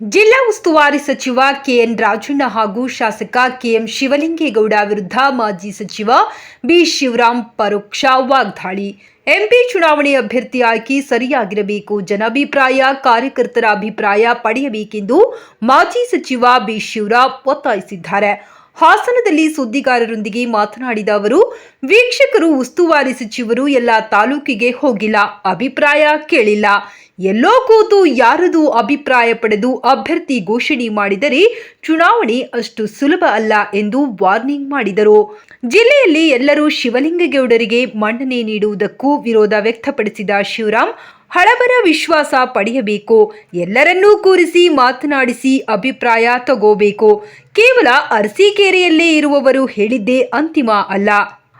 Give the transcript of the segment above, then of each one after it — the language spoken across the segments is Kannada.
ಜಿಲ್ಲಾ ಉಸ್ತುವಾರಿ ಸಚಿವ ಕೆಎನ್ ರಾಜಣ್ಣ ಹಾಗೂ ಶಾಸಕ ಕೆಎಂ ಶಿವಲಿಂಗೇಗೌಡ ವಿರುದ್ಧ ಮಾಜಿ ಸಚಿವ ಬಿ ಶಿವರಾಮ್ ಪರೋಕ್ಷ ವಾಗ್ದಾಳಿ. ಎಂಪಿ ಚುನಾವಣೆ ಅಭ್ಯರ್ಥಿ ಆಯ್ಕೆ ಸರಿಯಾಗಿರಬೇಕು, ಜನಾಭಿಪ್ರಾಯ, ಕಾರ್ಯಕರ್ತರ ಅಭಿಪ್ರಾಯ ಪಡೆಯಬೇಕೆಂದು ಮಾಜಿ ಸಚಿವ ಬಿ ಶಿವರಾಮ್ ಒತ್ತಾಯಿಸಿದ್ದಾರೆ. ಹಾಸನದಲ್ಲಿ ಸುದ್ದಿಗಾರರೊಂದಿಗೆ ಮಾತನಾಡಿದ ಅವರು, ವೀಕ್ಷಕರು ಉಸ್ತುವಾರಿ ಸಚಿವರು ಎಲ್ಲ ತಾಲೂಕಿಗೆ ಹೋಗಿಲ್ಲ, ಅಭಿಪ್ರಾಯ ಕೇಳಿಲ್ಲ. ಎಲ್ಲೋ ಕೂತು ಯಾರದು ಅಭಿಪ್ರಾಯ ಪಡೆದು ಅಭ್ಯರ್ಥಿ ಘೋಷಣೆ ಮಾಡಿದರೆ ಚುನಾವಣೆ ಅಷ್ಟು ಸುಲಭ ಅಲ್ಲ ಎಂದು ವಾರ್ನಿಂಗ್ ಮಾಡಿದರು. ಜಿಲ್ಲೆಯಲ್ಲಿ ಎಲ್ಲರೂ ಶಿವಲಿಂಗೇಗೌಡರಿಗೆ ಮನ್ನಣೆ ನೀಡುವುದಕ್ಕೂ ವಿರೋಧ ವ್ಯಕ್ತಪಡಿಸಿದ ಶಿವರಾಂ ಹಳಬರ ವಿಶ್ವಾಸ ಪಡೆಯಬೇಕು. ಎಲ್ಲರನ್ನೂ ಕೂರಿಸಿ ಮಾತನಾಡಿಸಿ ಅಭಿಪ್ರಾಯ ತಗೋಬೇಕು. ಕೇವಲ ಅರಸೀಕೆರೆಯಲ್ಲೇ ಇರುವವರು ಹೇಳಿದ್ದೇ ಅಂತಿಮ ಅಲ್ಲ.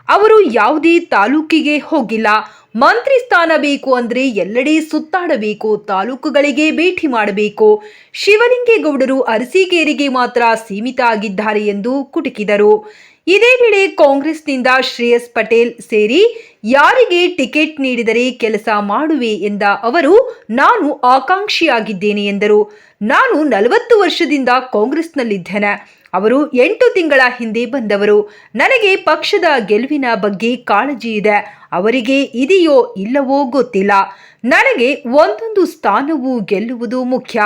ಅವರು ಯಾವುದೇ ತಾಲೂಕಿಗೆ ಹೋಗಿಲ್ಲ. ಮಂತ್ರಿ ಸ್ಥಾನ ಬೇಕು ಅಂದ್ರೆ ಎಲ್ಲೆಡೆ ಸುತ್ತಾಡಬೇಕು, ತಾಲೂಕುಗಳಿಗೆ ಭೇಟಿ ಮಾಡಬೇಕು. ಶಿವಲಿಂಗೇಗೌಡರು ಅರಸೀಕೇರಿಗೆ ಮಾತ್ರ ಸೀಮಿತ ಆಗಿದ್ದಾರೆ ಎಂದು ಕುಟುಕಿದರು. ಇದೇ ವೇಳೆ ಕಾಂಗ್ರೆಸ್ನಿಂದ ಶ್ರೇಯಸ್ ಪಟೇಲ್ ಸೇರಿ ಯಾರಿಗೆ ಟಿಕೆಟ್ ನೀಡಿದರೆ ಕೆಲಸ ಮಾಡುವೆ ಎಂದ ಅವರು, ನಾನು ಆಕಾಂಕ್ಷಿಯಾಗಿದ್ದೇನೆ ಎಂದರು. ನಾನು ನಲವತ್ತು ವರ್ಷದಿಂದ ಕಾಂಗ್ರೆಸ್ನಲ್ಲಿದ್ದೇನೆ. ಅವರು ಎಂಟು ತಿಂಗಳ ಹಿಂದೆ ಬಂದವರು. ನನಗೆ ಪಕ್ಷದ ಗೆಲುವಿನ ಬಗ್ಗೆ ಕಾಳಜಿ ಇದೆ. ಅವರಿಗೆ ಇದೆಯೋ ಇಲ್ಲವೋ ಗೊತ್ತಿಲ್ಲ. ನನಗೆ ಒಂದೊಂದು ಸ್ಥಾನವೂ ಗೆಲ್ಲುವುದು ಮುಖ್ಯ.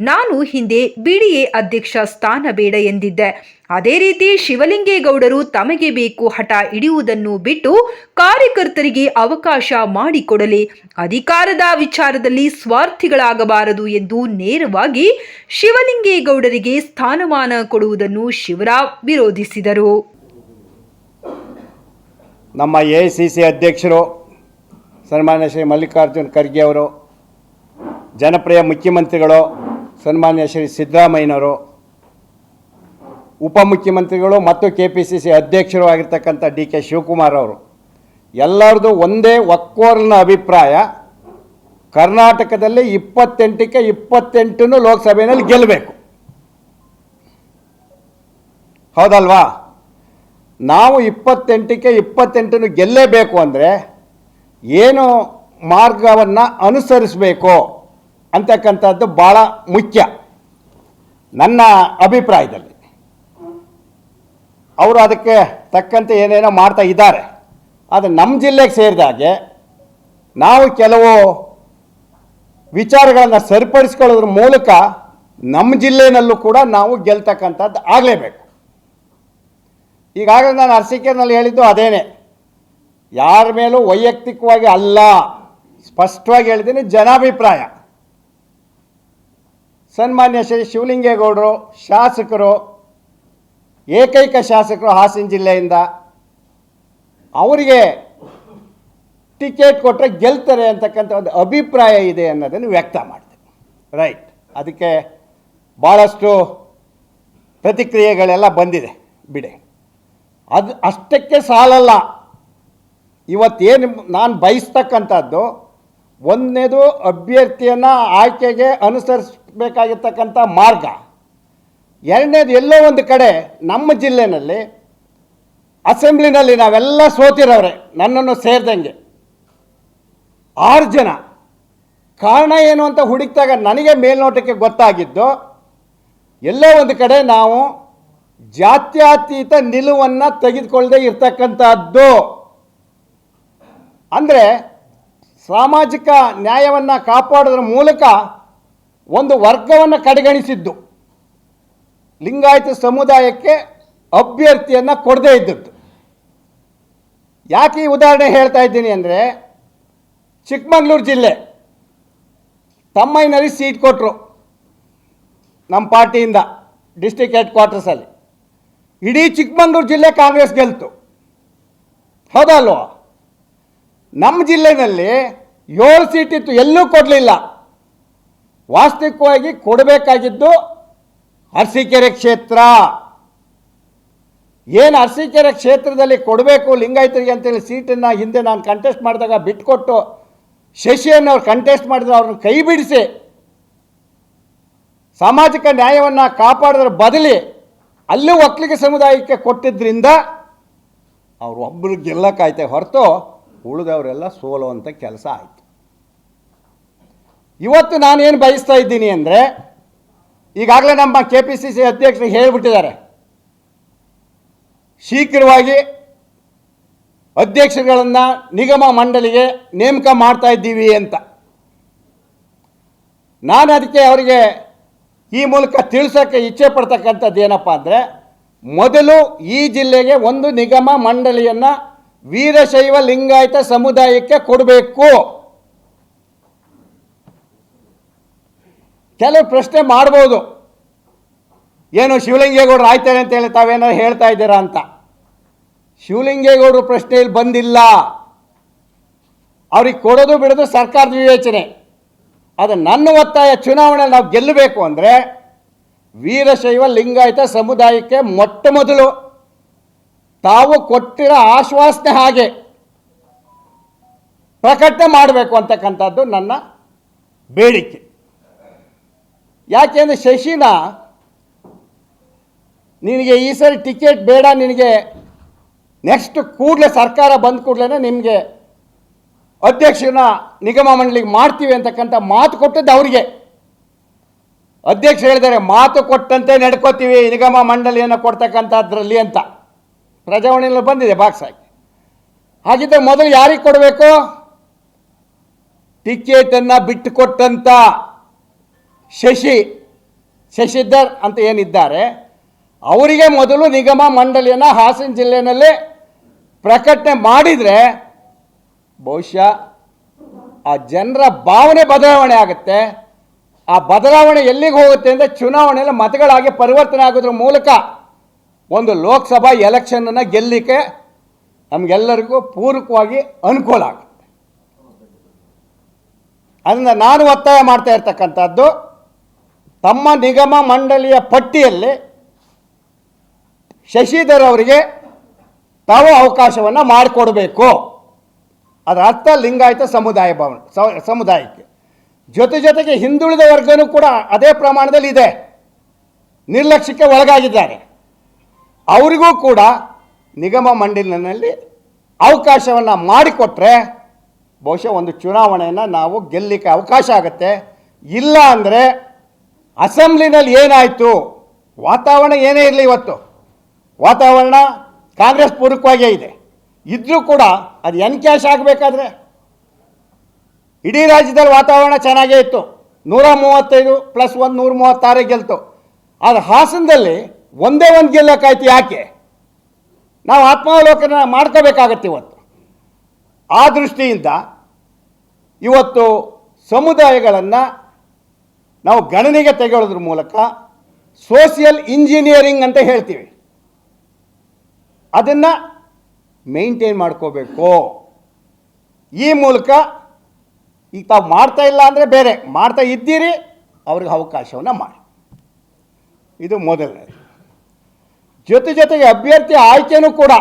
ನಾನು ಹಿಂದೆ ಬಿಡಿಎ ಅಧ್ಯಕ್ಷ ಸ್ಥಾನ ಬೇಡ ಎಂದಿದ್ದೆ. ಅದೇ ರೀತಿ ಶಿವಲಿಂಗೇಗೌಡರು ತಮಗೆ ಬೇಕು ಹಠ ಹಿಡಿಯುವುದನ್ನು ಬಿಟ್ಟು ಕಾರ್ಯಕರ್ತರಿಗೆ ಅವಕಾಶ ಮಾಡಿಕೊಡಲಿ. ಅಧಿಕಾರದ ವಿಚಾರದಲ್ಲಿ ಸ್ವಾರ್ಥಿಗಳಾಗಬಾರದು ಎಂದು ನೇರವಾಗಿ ಶಿವಲಿಂಗೇಗೌಡರಿಗೆ ಸ್ಥಾನಮಾನ ಕೊಡುವುದನ್ನು ಶಿವರಾವ್ ವಿರೋಧಿಸಿದರು. ನಮ್ಮ ಎ ಅಧ್ಯಕ್ಷರು, ಸನ್ಮಾನ್ಯ ಶ್ರೀ ಮಲ್ಲಿಕಾರ್ಜುನ್ ಖರ್ಗೆ ಅವರು, ಜನಪ್ರಿಯ ಮುಖ್ಯಮಂತ್ರಿಗಳು, ಸನ್ಮಾನ್ಯ ಶ್ರೀ ಸಿದ್ದರಾಮಯ್ಯನವರು ಉಪಮುಖ್ಯಮಂತ್ರಿಗಳು ಮತ್ತು ಕೆ ಪಿ ಸಿ ಸಿ ಅಧ್ಯಕ್ಷರು ಆಗಿರ್ತಕ್ಕಂಥ ಡಿ ಕೆ ಶಿವಕುಮಾರ್ ಅವರು, ಎಲ್ಲರದು ಒಂದೇ ಒಕ್ಕೋರ್ನ ಅಭಿಪ್ರಾಯ, ಕರ್ನಾಟಕದಲ್ಲಿ ಇಪ್ಪತ್ತೆಂಟಕ್ಕೆ ಇಪ್ಪತ್ತೆಂಟನ್ನು ಲೋಕಸಭೆಯಲ್ಲಿ ಗೆಲ್ಲಬೇಕು. ಹೌದಲ್ವಾ? ನಾವು ಇಪ್ಪತ್ತೆಂಟಕ್ಕೆ ಇಪ್ಪತ್ತೆಂಟನ್ನು ಗೆಲ್ಲೇಬೇಕು ಅಂದರೆ ಏನು ಮಾರ್ಗವನ್ನು ಅನುಸರಿಸಬೇಕು ಅಂತಕ್ಕಂಥದ್ದು ಭಾಳ ಮುಖ್ಯ ನನ್ನ ಅಭಿಪ್ರಾಯದಲ್ಲಿ. ಅವರು ಅದಕ್ಕೆ ತಕ್ಕಂತೆ ಏನೇನೋ ಮಾಡ್ತಾ ಇದ್ದಾರೆ. ಆದರೆ ನಮ್ಮ ಜಿಲ್ಲೆಗೆ ಸೇರಿದಾಗೆ ನಾವು ಕೆಲವು ವಿಚಾರಗಳನ್ನು ಸರಿಪಡಿಸ್ಕೊಳ್ಳೋದ್ರ ಮೂಲಕ ನಮ್ಮ ಜಿಲ್ಲೆಯಲ್ಲೂ ಕೂಡ ನಾವು ಗೆಲ್ತಕ್ಕಂಥದ್ದು ಆಗಲೇಬೇಕು. ಈಗಾಗಲೇ ನಾನು ಅರಸೀಕೆರೆನಲ್ಲಿ ಹೇಳಿದ್ದು ಅದೇನೆ. ಯಾರ ಮೇಲೂ ವೈಯಕ್ತಿಕವಾಗಿ ಅಲ್ಲ, ಸ್ಪಷ್ಟವಾಗಿ ಹೇಳಿದ್ದೀನಿ ಜನಾಭಿಪ್ರಾಯ. ಸನ್ಮಾನ್ಯ ಶ್ರೀ ಶಿವಲಿಂಗೇಗೌಡರು, ಶಾಸಕರು ಏಕೈಕ ಶಾಸಕರು ಹಾಸನ ಜಿಲ್ಲೆಯಿಂದ ಅವರಿಗೆ ಟಿಕೆಟ್ ಕೊಟ್ಟರೆ ಗೆಲ್ತಾರೆ ಅಂತಕ್ಕಂಥ ಒಂದು ಅಭಿಪ್ರಾಯ ಇದೆ ಅನ್ನೋದನ್ನು ವ್ಯಕ್ತ ಮಾಡ್ತೇನೆ ರೈಟ್ ಅದಕ್ಕೆ ಭಾಳಷ್ಟು ಪ್ರತಿಕ್ರಿಯೆಗಳೆಲ್ಲ ಬಂದಿದೆ. ಬಿಡಿ. ಅದು ಅಷ್ಟಕ್ಕೆ ಸಾಲಲ್ಲ. ಇವತ್ತೇನು ನಾನು ಬಯಸ್ತಕ್ಕಂಥದ್ದು ಒಂದನೇದು ಅಭ್ಯರ್ಥಿಯನ್ನು ಆಯ್ಕೆಗೆ ಅನುಸರಿಸಬೇಕಾಗಿರ್ತಕ್ಕಂಥ ಮಾರ್ಗ. ಎರಡನೇದು ಎಲ್ಲೋ ಒಂದು ಕಡೆ ನಮ್ಮ ಜಿಲ್ಲೆನಲ್ಲಿ ಅಸೆಂಬ್ಲಿನಲ್ಲಿ ನಾವೆಲ್ಲ ಸೋತಿರೋರೆ, ನನ್ನನ್ನು ಸೇರಿದಂಗೆ. ಆರು ಜನ. ಕಾರಣ ಏನು ಅಂತ ಹುಡುಕಿದಾಗ ನನಗೆ ಮೇಲ್ನೋಟಕ್ಕೆ ಗೊತ್ತಾಗಿದ್ದು, ಎಲ್ಲೋ ಒಂದು ಕಡೆ ನಾವು ಜಾತ್ಯತೀತ ನಿಲುವನ್ನು ತೆಗೆದುಕೊಳ್ಳದೆ ಇರ್ತಕ್ಕಂಥದ್ದು. ಅಂದರೆ ಸಾಮಾಜಿಕ ನ್ಯಾಯವನ್ನು ಕಾಪಾಡೋದ್ರ ಮೂಲಕ ಒಂದು ವರ್ಗವನ್ನು ಕಡೆಗಣಿಸಿದ್ದು. ಲಿಂಗಾಯತ ಸಮುದಾಯಕ್ಕೆ ಅಭ್ಯರ್ಥಿಯನ್ನು ಕೊಡದೇ ಇದ್ದದ್ದು. ಯಾಕೆ ಈ ಉದಾಹರಣೆ ಹೇಳ್ತಾ ಇದ್ದೀನಿ ಅಂದರೆ, ಚಿಕ್ಕಮಗಳೂರು ಜಿಲ್ಲೆ ತಮ್ಮೈನಲ್ಲಿ ಸೀಟ್ ಕೊಟ್ಟರು ನಮ್ಮ ಪಾರ್ಟಿಯಿಂದ ಡಿಸ್ಟಿಕ್ ಹೆಡ್ ಕ್ವಾರ್ಟರ್ಸಲ್ಲಿ ಇಡೀ ಚಿಕ್ಕಮಗಳೂರು ಜಿಲ್ಲೆ ಕಾಂಗ್ರೆಸ್ ಗೆಲ್ತು. ಹೌದಲ್ವ? ನಮ್ಮ ಜಿಲ್ಲೆಯಲ್ಲಿ ಏಳು ಸೀಟ್ ಇತ್ತು, ಎಲ್ಲೂ ಕೊಡಲಿಲ್ಲ. ವಾಸ್ತವಿಕವಾಗಿ ಕೊಡಬೇಕಾಗಿದ್ದು ಅರಸೀಕೆರೆ ಕ್ಷೇತ್ರ. ಏನು ಅರಸೀಕೆರೆ ಕ್ಷೇತ್ರದಲ್ಲಿ ಕೊಡಬೇಕು ಲಿಂಗಾಯತರಿಗೆ ಅಂತೇಳಿ ಸೀಟನ್ನು ಹಿಂದೆ ನಾನು ಕಂಟೆಸ್ಟ್ ಮಾಡಿದಾಗ ಬಿಟ್ಕೊಟ್ಟು ಶಶಿಯನ್ನು ಅವ್ರು ಕಂಟೆಸ್ಟ್ ಮಾಡಿದ್ರು ಅವ್ರನ್ನ ಕೈ ಬಿಡಿಸಿ. ಸಾಮಾಜಿಕ ನ್ಯಾಯವನ್ನು ಕಾಪಾಡೋದ್ರ ಬದಲಿ ಅಲ್ಲೂ ಒಕ್ಕಲಿಗ ಸಮುದಾಯಕ್ಕೆ ಕೊಟ್ಟಿದ್ದರಿಂದ ಅವರು ಒಬ್ಬರು ಗೆಲ್ಲಕ್ಕಾಯ್ತೆ ಹೊರತು ಉಳಿದವರೆಲ್ಲ ಸೋಲುವಂಥ ಕೆಲಸ ಆಯಿತು. ಇವತ್ತು ನಾನೇನು ಬಯಸ್ತಾ ಇದ್ದೀನಿ ಅಂದರೆ ಈಗಾಗಲೇ ನಮ್ಮ ಕೆ ಪಿ ಸಿ ಸಿ ಅಧ್ಯಕ್ಷರು ಹೇಳಿಬಿಟ್ಟಿದ್ದಾರೆ. ಶೀಘ್ರವಾಗಿ ಅಧ್ಯಕ್ಷರುಗಳನ್ನು ನಿಗಮ ಮಂಡಳಿಗೆ ನೇಮಕ ಮಾಡ್ತಾ ಇದ್ದೀವಿ ಅಂತ. ನಾನು ಅದಕ್ಕೆ ಅವರಿಗೆ ಈ ಮೂಲಕ ತಿಳಿಸೋಕ್ಕೆ ಇಚ್ಛೆ ಪಡ್ತಕ್ಕಂಥದ್ದು ಏನಪ್ಪ ಅಂದರೆ, ಮೊದಲು ಈ ಜಿಲ್ಲೆಗೆ ಒಂದು ನಿಗಮ ಮಂಡಳಿಯನ್ನು ವೀರಶೈವ ಲಿಂಗಾಯತ ಸಮುದಾಯಕ್ಕೆ ಕೊಡಬೇಕು. ಕೆಲವು ಪ್ರಶ್ನೆ ಮಾಡ್ಬೋದು. ಏನು ಶಿವಲಿಂಗೇಗೌಡರು ಆಯ್ತಾರೆ ಅಂತ ಹೇಳಿ ತಾವೇನಾರು ಹೇಳ್ತಾ ಇದ್ದೀರಾ ಅಂತ. ಶಿವಲಿಂಗೇಗೌಡರು ಪ್ರಶ್ನೆಯಲ್ಲಿ ಬಂದಿಲ್ಲ. ಅವ್ರಿಗೆ ಕೊಡೋದು ಬಿಡೋದು ಸರ್ಕಾರದ ವಿವೇಚನೆ. ಅದು ನನ್ನ ಒತ್ತಾಯ ಚುನಾವಣೆ ನಾವು ಗೆಲ್ಲಬೇಕು ಅಂದರೆ ವೀರಶೈವ ಲಿಂಗಾಯತ ಸಮುದಾಯಕ್ಕೆ ಮೊಟ್ಟ ಮೊದಲು ತಾವು ಕೊಟ್ಟಿರೋ ಆಶ್ವಾಸನೆ ಹಾಗೆ ಪ್ರಕಟಣೆ ಮಾಡಬೇಕು ಅಂತಕ್ಕಂಥದ್ದು ನನ್ನ ಬೇಡಿಕೆ. ಯಾಕೆಂದರೆ ಶಶಿನ, ನಿನಗೆ ಈ ಸರಿ ಟಿಕೆಟ್ ಬೇಡ, ನಿನಗೆ ನೆಕ್ಸ್ಟ್ ಕೂಡಲೇ ಸರ್ಕಾರ ಬಂದ ಕೂಡಲೇ ನಿಮಗೆ ಅಧ್ಯಕ್ಷನ ನಿಗಮ ಮಂಡಳಿಗೆ ಮಾಡ್ತೀವಿ ಅಂತಕ್ಕಂಥ ಮಾತು ಕೊಟ್ಟದ್ದು ಅವರಿಗೆ. ಅಧ್ಯಕ್ಷ ಹೇಳಿದ್ದಾರೆ, ಮಾತು ಕೊಟ್ಟಂತೆ ನಡ್ಕೋತೀವಿ, ನಿಗಮ ಮಂಡಳಿಯನ್ನು ಕೊಡ್ತಕ್ಕಂಥದ್ರಲ್ಲಿ ಅಂತ. ಪ್ರಜಾವಾಣಿಯಲ್ಲಿ ಬಂದಿದೆ ಬಾಕ್ಸ್ ಹಾಕಿ. ಹಾಗಿದ್ದರೆ ಮೊದಲು ಯಾರಿಗೆ ಕೊಡಬೇಕು? ಟಿಕೆಟನ್ನು ಬಿಟ್ಟು ಕೊಟ್ಟಂಥ ಶಶಿ, ಶಶಿಧರ್ ಅಂತ ಏನಿದ್ದಾರೆ, ಅವರಿಗೆ ಮೊದಲು ನಿಗಮ ಮಂಡಳಿಯನ್ನು ಹಾಸನ ಜಿಲ್ಲೆಯಲ್ಲಿ ಪ್ರಕಟಣೆ ಮಾಡಿದರೆ ಬಹುಶಃ ಆ ಜನರ ಭಾವನೆ ಬದಲಾವಣೆ ಆಗುತ್ತೆ. ಆ ಬದಲಾವಣೆ ಎಲ್ಲಿಗೆ ಹೋಗುತ್ತೆ ಅಂದರೆ ಚುನಾವಣೆಯಲ್ಲಿ ಮತಗಳಾಗಿ ಪರಿವರ್ತನೆ ಆಗೋದ್ರ ಮೂಲಕ ಒಂದು ಲೋಕಸಭಾ ಎಲೆಕ್ಷನನ್ನು ಗೆಲ್ಲಲಿಕ್ಕೆ ನಮಗೆಲ್ಲರಿಗೂ ಪೂರಕವಾಗಿ ಅನುಕೂಲ ಆಗುತ್ತೆ. ಅದರಿಂದ ನಾನು ಒತ್ತಾಯ ಮಾಡ್ತಾ ಇರ್ತಕ್ಕಂಥದ್ದು ತಮ್ಮ ನಿಗಮ ಮಂಡಳಿಯ ಪಟ್ಟಿಯಲ್ಲಿ ಶಶಿಧರ್ ಅವರಿಗೆ ತಾವು ಅವಕಾಶವನ್ನು ಮಾಡಿಕೊಡಬೇಕು. ಅದರ ಅರ್ಥ ಲಿಂಗಾಯತ ಸಮುದಾಯ ಭವನ ಸಮುದಾಯಕ್ಕೆ. ಜೊತೆ ಜೊತೆಗೆ ಹಿಂದುಳಿದ ವರ್ಗನೂ ಕೂಡ ಅದೇ ಪ್ರಮಾಣದಲ್ಲಿ ಇದೆ. ನಿರ್ಲಕ್ಷ್ಯಕ್ಕೆ ಒಳಗಾಗಿದ್ದಾರೆ. ಅವರಿಗೂ ಕೂಡ ನಿಗಮ ಮಂಡಳಿನಲ್ಲಿ ಅವಕಾಶವನ್ನು ಮಾಡಿಕೊಟ್ರೆ ಬಹುಶಃ ಒಂದು ಚುನಾವಣೆಯನ್ನು ನಾವು ಗೆಲ್ಲಲಿಕ್ಕೆ ಅವಕಾಶ ಆಗುತ್ತೆ. ಇಲ್ಲ ಅಂದರೆ ಅಸೆಂಬ್ಲಿನಲ್ಲಿ ಏನಾಯಿತು? ವಾತಾವರಣ ಏನೇ ಇರಲಿ ಇವತ್ತು. ವಾತಾವರಣ ಕಾಂಗ್ರೆಸ್ ಪೂರಕವಾಗೇ ಇದೆ. ಇದ್ರೂ ಕೂಡ ಅದು ಎನ್ ಕ್ಯಾಶ್ ಆಗಬೇಕಾದ್ರೆ. ಇಡೀ ರಾಜ್ಯದಲ್ಲಿ ವಾತಾವರಣ ಚೆನ್ನಾಗೇ ಇತ್ತು. ನೂರ ಮೂವತ್ತೈದು ಪ್ಲಸ್ ಒಂದು, ನೂರ ಮೂವತ್ತಾರೇ ಗೆಲ್ತು. ಆದರೆ ಹಾಸನದಲ್ಲಿ ಒಂದೇ ಒಂದು ಗೆಲ್ಲಕ್ಕಾಯ್ತು ಯಾಕೆ? ನಾವು ಆತ್ಮಾವಲೋಕನ ಮಾಡ್ಕೋಬೇಕಾಗತ್ತೆ ಇವತ್ತು. ಆ ದೃಷ್ಟಿಯಿಂದ ಇವತ್ತು ಸಮುದಾಯಗಳನ್ನು ನಾವು ಗಣನೆಗೆ ತೆಗೆಯೋದ್ರ ಮೂಲಕ ಸೋಷಿಯಲ್ ಇಂಜಿನಿಯರಿಂಗ್ ಅಂತ ಹೇಳ್ತೀವಿ. ಅದನ್ನು ಮೇಂಟೈನ್ ಮಾಡ್ಕೋಬೇಕು. ಈ ಮೂಲಕ ಈಗ ತಾವು ಮಾಡ್ತಾ ಇಲ್ಲ ಅಂದರೆ ಬೇರೆ, ಮಾಡ್ತಾ ಇದ್ದೀರಿ, ಅವ್ರಿಗೆ ಅವಕಾಶವನ್ನು ಮಾಡಿ. ಇದು ಮೊದಲನೇ ಜೊತೆ ಜೊತೆಗೆ ಅಭ್ಯರ್ಥಿ ಆಯ್ಕೆನೂ ಕೂಡ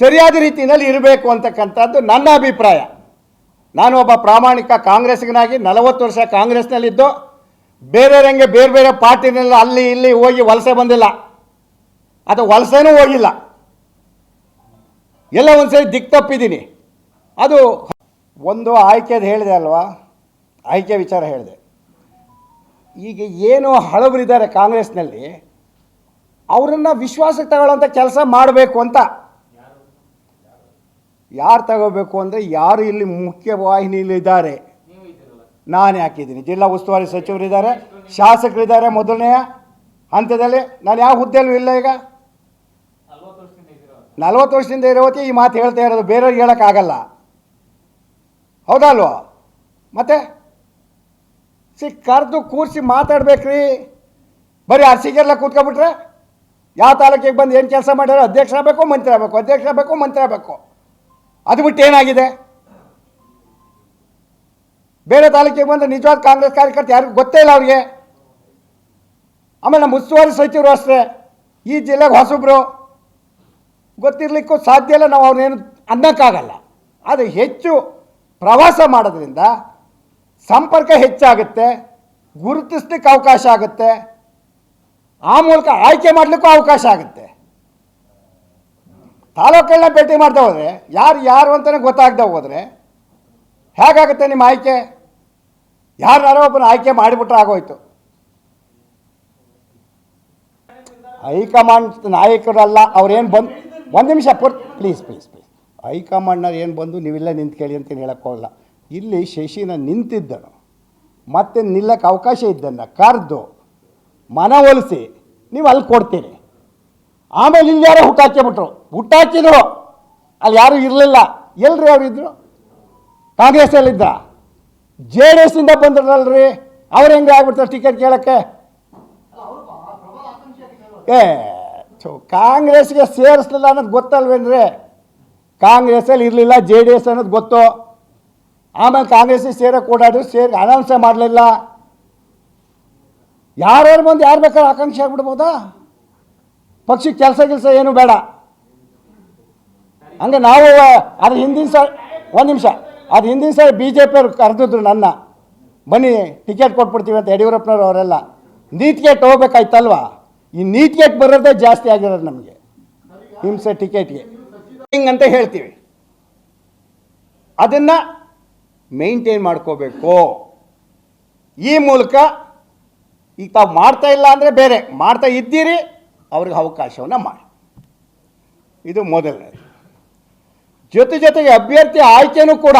ಸರಿಯಾದ ರೀತಿಯಲ್ಲಿ ಇರಬೇಕು ಅಂತಕ್ಕಂಥದ್ದು ನನ್ನ ಅಭಿಪ್ರಾಯ. ನಾನು ಒಬ್ಬ ಪ್ರಾಮಾಣಿಕ ಕಾಂಗ್ರೆಸ್ಗನಾಗಿ ನಲವತ್ತು ವರ್ಷ ಕಾಂಗ್ರೆಸ್ನಲ್ಲಿದ್ದು ಬೇರೆಯವರಂಗೆ ಬೇರೆ ಬೇರೆ ಪಾರ್ಟಿನೆಲ್ಲ ಅಲ್ಲಿ ಇಲ್ಲಿ ಹೋಗಿ ವಲಸೆ ಬಂದಿಲ್ಲ. ಅದು ವಲಸೆನೂ ಹೋಗಿಲ್ಲ. ಎಲ್ಲ ಒಂದ್ಸರಿ ದಿಕ್ ತಪ್ಪಿದ್ದೀನಿ. ಅದು ಒಂದು ಆಯ್ಕೆದು ಹೇಳಿದೆ ಅಲ್ವಾ? ಆಯ್ಕೆ ವಿಚಾರ ಹೇಳಿದೆ. ಈಗ ಏನು ಹಳಬರಿದ್ದಾರೆ ಕಾಂಗ್ರೆಸ್ನಲ್ಲಿ, ಅವರನ್ನು ವಿಶ್ವಾಸಕ್ಕೆ ತಗೊಳ್ಳೋಂಥ ಕೆಲಸ ಮಾಡಬೇಕು ಅಂತ ಯಾರು ತಗೋಬೇಕು ಅಂದರೆ ಯಾರು ಇಲ್ಲಿ ಮುಖ್ಯ ವಾಹಿನಿಯಲ್ಲಿದ್ದಾರೆ? ನಾನು ಹಾಕಿದ್ದೀನಿ. ಜಿಲ್ಲಾ ಉಸ್ತುವಾರಿ ಸಚಿವರಿದ್ದಾರೆ, ಶಾಸಕರಿದ್ದಾರೆ ಮೊದಲನೆಯ ಹಂತದಲ್ಲಿ. ನಾನು ಯಾವ ಹುದ್ದೆಯಲ್ಲೂ ಇಲ್ಲ ಈಗ. ನಲ್ವತ್ತು ವರ್ಷದಿಂದ ಇರೋತಿ ಈ ಮಾತು ಹೇಳ್ತಾ ಇರೋದು ಬೇರೆಯವ್ರಿಗೆ ಹೇಳೋಕ್ಕಾಗಲ್ಲ. ಹೌದಾ ಅಲ್ವಾ? ಮತ್ತೆ ಸಿ, ಕರೆದು ಕೂರಿಸಿ ಮಾತಾಡ್ಬೇಕ್ರಿ. ಬರೀ ಅರ್ಸಿಗೆಲ್ಲ ಕೂತ್ಕೊಬಿಟ್ರೆ ಯಾವ ತಾಲೂಕಿಗೆ ಬಂದು ಏನು ಕೆಲಸ ಮಾಡ್ಯಾರ ಅಧ್ಯಕ್ಷರಾಗಬೇಕು ಮಂತ್ರಿ ಆಗಬೇಕು ಅಧ್ಯಕ್ಷರಾಗಬೇಕು ಮಂತ್ರಿ ಆಗಬೇಕು ಅದು ಬಿಟ್ಟು ಏನಾಗಿದೆ? ಬೇರೆ ತಾಲೂಕಿಗೆ ಬಂದ ನಿಜವಾದ ಕಾಂಗ್ರೆಸ್ ಕಾರ್ಯಕರ್ತ ಯಾರಿಗೂ ಗೊತ್ತೇ ಇಲ್ಲ ಅವ್ರಿಗೆ. ಆಮೇಲೆ ನಮ್ಮ ಉಸ್ತುವಾರಿ ಸಚಿವರು ಅಷ್ಟೇ, ಈ ಜಿಲ್ಲೆಗೆ ಹೊಸಬ್ರು. ಗೊತ್ತಿರಲಿಕ್ಕೂ ಸಾಧ್ಯ ಇಲ್ಲ, ನಾವು ಅವ್ರನ್ನೇನು ಅನ್ನೋಕ್ಕಾಗಲ್ಲ. ಆದರೆ ಹೆಚ್ಚು ಪ್ರವಾಸ ಮಾಡೋದ್ರಿಂದ ಸಂಪರ್ಕ ಹೆಚ್ಚಾಗುತ್ತೆ, ಗುರುತಿಸ್ಲಿಕ್ಕೆ ಅವಕಾಶ ಆಗುತ್ತೆ. ಆ ಮೂಲಕ ಆಯ್ಕೆ ಮಾಡಲಿಕ್ಕೂ ಅವಕಾಶ ಆಗುತ್ತೆ. ತಾಲೂಕೆಲ್ಲ ಭೇಟಿ ಮಾಡ್ತಾ ಹೋದರೆ, ಯಾರು ಯಾರು ಅಂತಲೇ ಗೊತ್ತಾಗದೆ ಹೋದರೆ, ಹೇಗಾಗುತ್ತೆ ನಿಮ್ಮ ಆಯ್ಕೆ? ಯಾರು ಒಬ್ಬನ ಆಯ್ಕೆ ಮಾಡಿಬಿಟ್ರೆ ಆಗೋಯ್ತು. ಹೈಕಮಾಂಡ್ ನಾಯಕರಲ್ಲ, ಅವ್ರೇನು ಬಂದು, ಒಂದು ನಿಮಿಷ ಪೂರ್ತಿ ಪ್ಲೀಸ್ ಪ್ಲೀಸ್ ಪ್ಲೀಸ್ ಹೈಕಮಾಂಡ್ನವ್ರು ಏನು ಬಂದು ನೀವಿಲ್ಲ ನಿಂತ್ಕೇಳಿ ಅಂತೇನು ಹೇಳೋಕ್ಕೋಗಲ್ಲ ಇಲ್ಲಿ ಶಶಿನ ನಿಂತಿದ್ದನು. ಮತ್ತೆ ನಿಲ್ಲಕ್ಕೆ ಅವಕಾಶ ಇದ್ದನ್ನು ಕರೆದು ಮನವೊಲಿಸಿ ನೀವು ಅಲ್ಲಿ ಕೊಡ್ತೀರಿ. ಆಮೇಲೆ ಇಲ್ಲಿ ಯಾರೋ ಹುಟ್ಟಾಕಿಬಿಟ್ರು ಹುಟ್ಟಾಕಿದ್ರು ಅಲ್ಲಿ ಯಾರೂ ಇರಲಿಲ್ಲ. ಎಲ್ರಿ ಅವ್ರು ಕಾಂಗ್ರೆಸ್ ಕಾಂಗ್ರೆಸ್ಸಲ್ಲಿದ್ದ ಜೆ ಡಿ ಎಸ್ಸಿಂದ ಬಂದ್ರಲ್ರಿ ಅವ್ರು ಹೆಂಗೆ ಆಗ್ಬಿಡ್ತಾರೆ ಟಿಕೆಟ್ ಕೇಳೋಕ್ಕೆ? ಏ ಕಾಂಗ್ರೆಸ್ಗೆ ಸೇರಿಸ್ಲಿಲ್ಲ ಅನ್ನೋದು ಗೊತ್ತಲ್ವೇನ್ರಿ? ಕಾಂಗ್ರೆಸ್ಸಲ್ಲಿ ಇರಲಿಲ್ಲ, ಜೆ ಡಿ ಎಸ್ ಅನ್ನೋದು ಗೊತ್ತು. ಆಮೇಲೆ ಕಾಂಗ್ರೆಸ್ಸಿಗೆ ಸೇರೋಕೆ ಓಡಾಡಿ ಸೇರಿ ಅನೌನ್ಸೇ ಮಾಡಲಿಲ್ಲ. ಯಾರ್ಯಾರು ಬಂದು ಯಾರು ಬೇಕಾದ್ರೆ ಆಕಾಂಕ್ಷೆ ಆಗ್ಬಿಡ್ಬೋದಾ? ಪಕ್ಷಕ್ಕೆ ಕೆಲಸ ಕೆಲಸ ಏನು ಬೇಡ. ಹಂಗೆ ನಾವು ಅದು ಹಿಂದಿನ ಸಲ, ಒಂದು ನಿಮಿಷ. ಅದು ಹಿಂದಿನ ಸಲ ಬಿ ಜೆ ಪಿಯವ್ರು ಕರೆದಿದ್ರು ನನ್ನ. ಬನ್ನಿ, ಟಿಕೆಟ್ ಕೊಟ್ಬಿಡ್ತೀವಿ ಅಂತ ಯಡಿಯೂರಪ್ಪನವ್ರು ಅವರೆಲ್ಲ. ನೀಟ್ ಗೇಟ್ ಹೋಗ್ಬೇಕಾಯ್ತಲ್ವ? ಈ ನೀಟ್ ಗೇಟ್ ಬರೋದೇ ಜಾಸ್ತಿ ಆಗಿರೋದು ನಮಗೆ. ಹಿಂಸೆ ಟಿಕೆಟ್ಗೆ. ಹಿಂಗೆ ಅಂತ ಹೇಳ್ತೀವಿ. ಅದನ್ನು ಮೇಂಟೈನ್ ಮಾಡ್ಕೋಬೇಕು. ಈ ಮೂಲಕ ಈಗ ತಾವು ಮಾಡ್ತಾ ಇಲ್ಲ ಅಂದರೆ ಬೇರೆ. ಮಾಡ್ತಾ ಇದ್ದೀರಿ ಅವ್ರಿಗೆ ಅವಕಾಶವನ್ನು ಮಾಡಿ. ಇದು ಮೊದಲನೇ ಜೊತೆ ಜೊತೆಗೆ ಅಭ್ಯರ್ಥಿ ಆಯ್ಕೆನೂ ಕೂಡ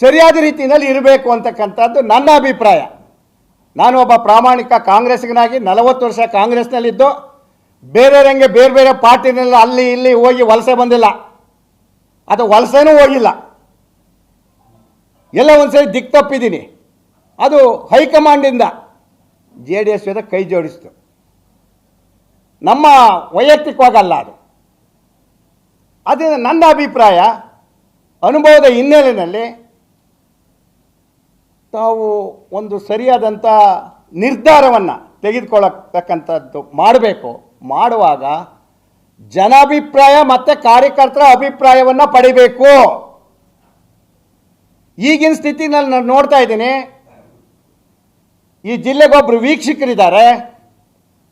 ಸರಿಯಾದ ರೀತಿಯಲ್ಲಿ ಇರಬೇಕು ಅಂತಕ್ಕಂಥದ್ದು ನನ್ನ ಅಭಿಪ್ರಾಯ. ನಾನು ಒಬ್ಬ ಪ್ರಾಮಾಣಿಕ ಕಾಂಗ್ರೆಸ್ಗನಾಗಿ ನಲವತ್ತು ವರ್ಷ ಕಾಂಗ್ರೆಸ್ನಲ್ಲಿದ್ದು, ಬೇರೆಯವರಂಗೆ ಬೇರೆ ಬೇರೆ ಪಾರ್ಟಿನೆಲ್ಲ ಅಲ್ಲಿ ಇಲ್ಲಿ ಹೋಗಿ ವಲಸೆ ಬಂದಿಲ್ಲ. ಅದು ವಲಸೆನೂ ಹೋಗಿಲ್ಲ. ಎಲ್ಲ ಒಂದ್ಸರಿ ದಿಕ್ಕು ತಪ್ಪಿದ್ದೀನಿ ಅದು ಹೈಕಮಾಂಡಿಂದ ಜೆ ಡಿ ಎಸ್ ಜೊತೆ ಕೈ ಜೋಡಿಸ್ತು. ನಮ್ಮ ವೈಯಕ್ತಿಕವಾಗಲ್ಲ ಅದು. ಅದರಿಂದ ನನ್ನ ಅಭಿಪ್ರಾಯ, ಅನುಭವದ ಹಿನ್ನೆಲೆಯಲ್ಲಿ ತಾವು ಒಂದು ಸರಿಯಾದಂಥ ನಿರ್ಧಾರವನ್ನು ತೆಗೆದುಕೊಳ್ಳತಕ್ಕಂಥದ್ದು ಮಾಡಬೇಕು. ಮಾಡುವಾಗ ಜನಾಭಿಪ್ರಾಯ ಮತ್ತು ಕಾರ್ಯಕರ್ತರ ಅಭಿಪ್ರಾಯವನ್ನು ಪಡಿಬೇಕು. ಈಗಿನ ಸ್ಥಿತಿನಲ್ಲಿ ನಾನು ನೋಡ್ತಾ ಇದ್ದೀನಿ, ಈ ಜಿಲ್ಲೆಗೊಬ್ಬರು ವೀಕ್ಷಕರಿದ್ದಾರೆ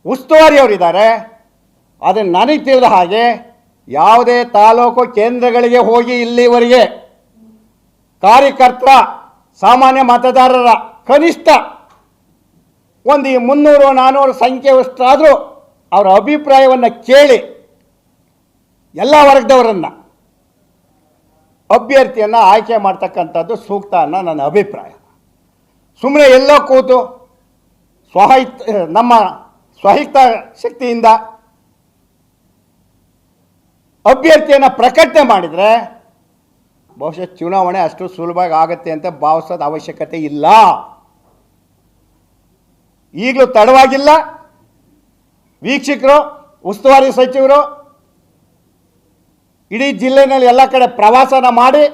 ಉಸ್ತುವಾರಿಯವರಿದ್ದಾರೆ ಆದರೆ ನನಗೆ ತಿಳಿದ ಹಾಗೆ ಯಾವುದೇ ತಾಲೂಕು ಕೇಂದ್ರಗಳಿಗೆ ಹೋಗಿ ಇಲ್ಲಿವರೆಗೆ ಕಾರ್ಯಕರ್ತರ ಸಾಮಾನ್ಯ ಮತದಾರರ ಕನಿಷ್ಠ ಒಂದು ಈ ಮುನ್ನೂರು ನಾನ್ನೂರು ಸಂಖ್ಯೆಯಷ್ಟಾದರೂ ಅವರ ಅಭಿಪ್ರಾಯವನ್ನು ಕೇಳಿ ಎಲ್ಲ ವರ್ಗದವರನ್ನು ಅಭ್ಯರ್ಥಿಯನ್ನು ಆಯ್ಕೆ ಮಾಡ್ತಕ್ಕಂಥದ್ದು ಸೂಕ್ತ ಅನ್ನೋ ನನ್ನ ಅಭಿಪ್ರಾಯ. ಸುಮ್ಮನೆ ಎಲ್ಲೋ ಕೂತು ಸ್ವಹಿತ, ನಮ್ಮ ಸ್ವಹಿತ ಶಕ್ತಿಯಿಂದ ಅಭ್ಯರ್ಥಿಯನ್ನು ಪ್ರಕಟಣೆ ಮಾಡಿದರೆ ಬಹುಶಃ ಚುನಾವಣೆ ಅಷ್ಟು ಸುಲಭವಾಗಿ ಆಗುತ್ತೆ ಅಂತ ಭಾವಿಸೋದ ಅವಶ್ಯಕತೆ ಇಲ್ಲ. ಈಗಲೂ ತಡವಾಗಿಲ್ಲ. ವೀಕ್ಷಕರು, ಉಸ್ತುವಾರಿ ಸಚಿವರು ಇಡೀ ಜಿಲ್ಲೆಯಲ್ಲಿ ಎಲ್ಲ ಕಡೆ ಪ್ರವಾಸನ ಮಾಡಿ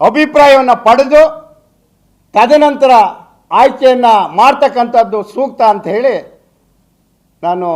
ಅಭಿಪ್ರಾಯವನ್ನು ಪಡೆದು ತದನಂತರ ಆಯ್ಕೆಯನ್ನು ಮಾಡ್ತಕ್ಕಂಥದ್ದು ಸೂಕ್ತ ಅಂತ ಹೇಳಿ ನಾನು